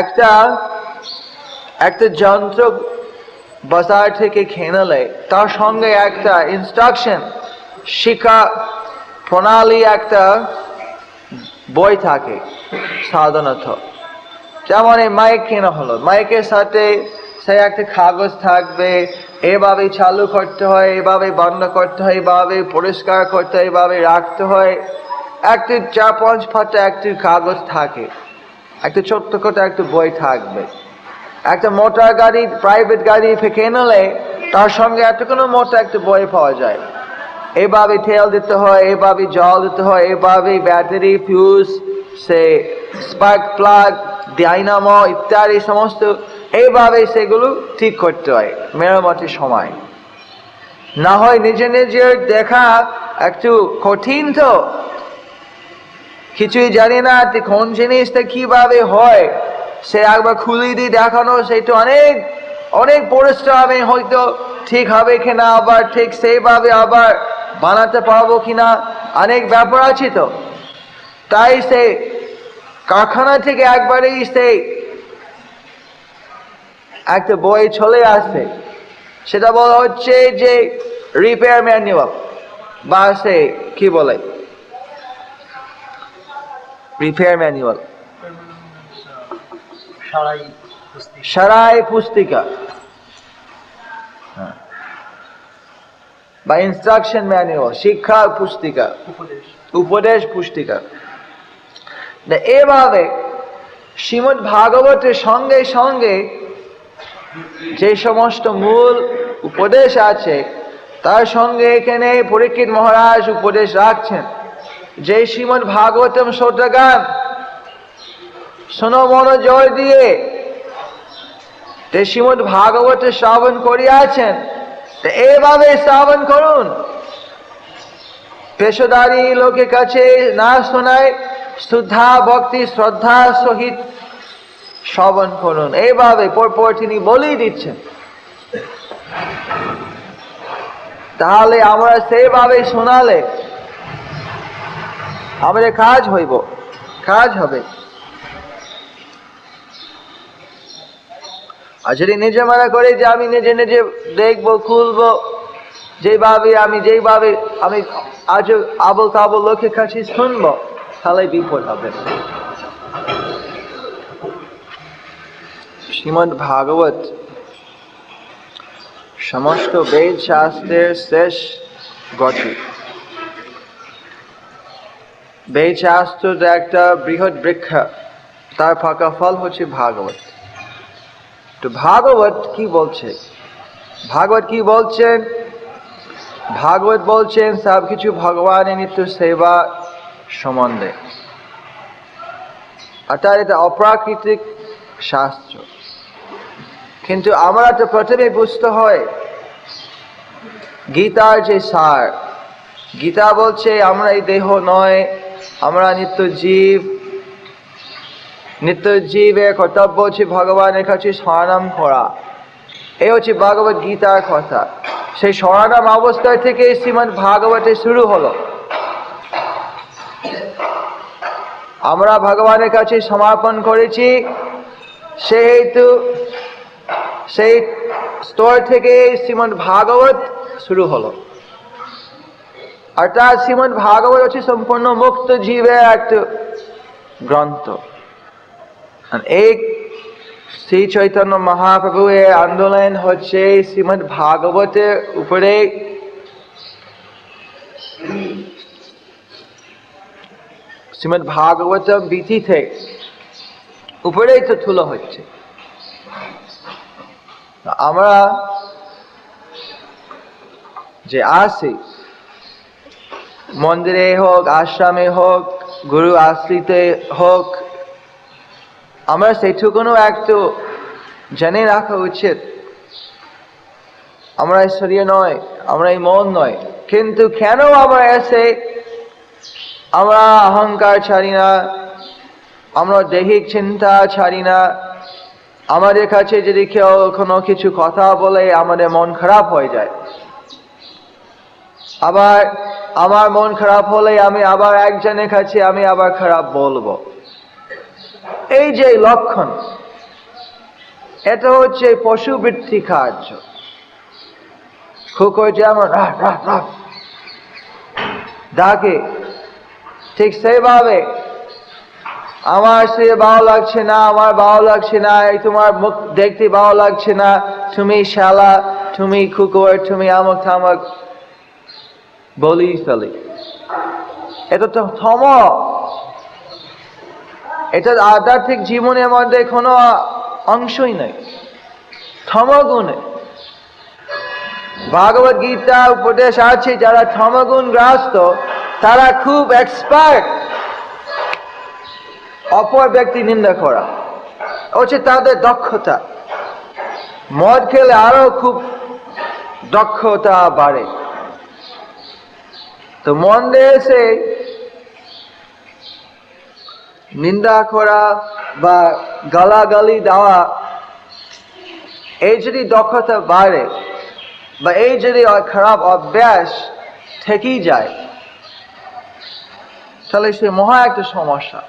একটা একটা যন্ত্র বাজার থেকে কিনলে তার সঙ্গে একটা ইনস্ট্রাকশন শিক্ষা প্রণালী একটা বই থাকে সাধারণত। যেমন এই মাইক কেনা হলো। মাইকের সাথে সে একটা কাগজ থাকবে এভাবে চালু করতে হয় এভাবে বন্ধ করতে হয় এভাবে পরিষ্কার করতে হয় এভাবে রাখতে হয়। একটি চার পাঁচ পাতা একটি কাগজ থাকে। একটা ছোট্ট করে একটা বই থাকবে। একটা মোটর গাড়ি প্রাইভেট গাড়ি থেকে নিলে তার সঙ্গে একটা কোনো মোটর একটা বই পাওয়া যায়। এভাবে তেল দিতে হয়, এভাবে জল দিতে হয়, এভাবে ব্যাটারি ফিউজ সে স্পার্ক প্লাগ ডাইনামো ইত্যাদি সমস্ত এইভাবে সেগুলো ঠিক করতে হয়, মেরামতির সময়। না হয় নিজে নিজের দেখা একটু কঠিন তো কিছুই জানি না কোন জিনিসটা কীভাবে হয়? সে একবার খুলে দিয়ে দেখানো সেটা অনেক অনেক পরিশ্রমে হয়তো ঠিক হবে কিনা, আবার ঠিক সেইভাবে আবার বানাতে পারব কিনা, অনেক ব্যাপার আছে তো। তাই সে কারখানা থেকে একবারেই সে একটা বই চলে আসে সেটা বলা হচ্ছে যে রিপেয়ার ম্যানুয়াল বা সে কি বলে? রিপেয়ার ম্যানুয়াল সারাই পুস্তিকা। বা ইনস্ট্রাকশন ম্যানুয়াল শিক্ষা পুস্তিকা উপদেশ পুস্তিকা এভাবে শ্রীমদ ভাগবতের সঙ্গে সঙ্গে যে সমস্ত মূল উপদেশ আছে তার সঙ্গে এখানে পরীক্ষিত মহারাজ উপদেশ রাখছেন। যে শ্রীমদ ভাগবতম শ্রোতাগান শোনো মনোজয় দিয়ে। যে শ্রীমদ ভাগবতে শ্রাবণ করিয়াছেন এভাবে শ্রাবণ করুন। পেশাদারি লোকের কাছে না শোনায়, শ্রদ্ধা, ভক্তি, শ্রদ্ধা সহিত শ্রবণ করুন। এইভাবে পরপর তিনি বলেই দিচ্ছেন। তাহলে আমরা সেইভাবে শোনালে আমাদের কাজ হইব। কাজ হবে। আর যদি নিজে মনে করে যে আমি নিজে নিজে দেখব, খুলবো, যেভাবে আমি যেভাবে আমি আজ আবল তাবল লোকের কাছে শুনব, তাহলে বিপদ হবে। শ্রীমদ ভাগবত সমস্ত বেদ শাস্ত্রের শেষ গতি। বেদ শাস্ত্র একটা বৃহৎ বৃক্ষ, তার ফাঁকা ফল হচ্ছে ভাগবত। তো ভাগবত কি বলছে? ভাগবত কি বলছেন ভাগবত বলছেন সব কিছু ভগবানের নিত্য সেবা সম্বন্ধে। অর্থাৎ এটা অপ্রাকৃতিক শাস্ত্র। কিন্তু আমরা তো প্রথমে বুঝতে হয়, গীতার যে সার, গীতা বলছে, আমরা এই দেহ নয় আমরা নিত্য জীব নিত্য জীবের কর্তব্য হচ্ছে ভগবানের কাছে স্মরণাম করা। এই হচ্ছে ভাগবত গীতার কথা। সেই স্মরণাম অবস্থায় থেকে শ্রীমদ ভাগবতে শুরু হলো। আমরা ভগবানের কাছে সমর্পণ করেছি। সেহেতু, সেই স্তর থেকে শ্রীমদ ভাগবত শুরু হলো। অর্থাৎ শ্রীমদ ভাগবত হচ্ছে সম্পূর্ণ মুক্ত জীবের একটা গ্রন্থ এই শ্রী চৈতন্য মহাপ্রভু এর আন্দোলন হচ্ছে শ্রীমদ ভাগবতের উপরে। শ্রীমদ ভাগবতম বিধিতে উপরেই তো তুলো হচ্ছে। আমরা যে আসি মন্দিরে হোক, আশ্রমে হোক, গুরু আশ্রিতে হোক, আমরা সেইটুকুনও একটু জেনে রাখা উচিত। আমরা শরীর নয়, আমরা এই মন নয়। কিন্তু কেন আমরা এসে আমরা অহংকার ছাড়ি না? আমরা দৈহিক চিন্তা ছাড়ি না? আমাদের কাছে যদি কেউ কোনো কিছু কথা বলে, আমাদের মন খারাপ হয়ে যায়। আবার আমার মন খারাপ হলে আমি আবার একজনের কাছে আমি আবার খারাপ বলব। এই যে লক্ষণ, এটা হচ্ছে পশুবৃত্তি কার্য। খুব যেমন ডাকে, ঠিক সেইভাবে, আমার সে ভালো লাগছে না, আমার ভালো লাগছে না, এই তোমার মুখ দেখতে ভালো লাগছে না, তুমি শালা, তুমি কুকুর তুমি আমক থামক বলি ফেলি এটা তো থম। এটা আধ্যাত্মিক জীবনের মধ্যে কোনো অংশই নেই। থমগুণে ভাগবত গীতা উপদেশ আছে, যারা থমগুণ গ্রাস্ত, তারা খুব এক্সপার্ট অপর ব্যক্তি নিন্দা করা। হচ্ছে তাদের দক্ষতা। মদ খেলে আরও খুব দক্ষতা বাড়ে। তো মন এসে নিন্দা করা বা গালাগালি দেওয়া, এই যদি দক্ষতা বাড়ে বা এই যদি খারাপ অভ্যাস থেকেই যায়, তাহলে সে মহা একটা সমস্যা।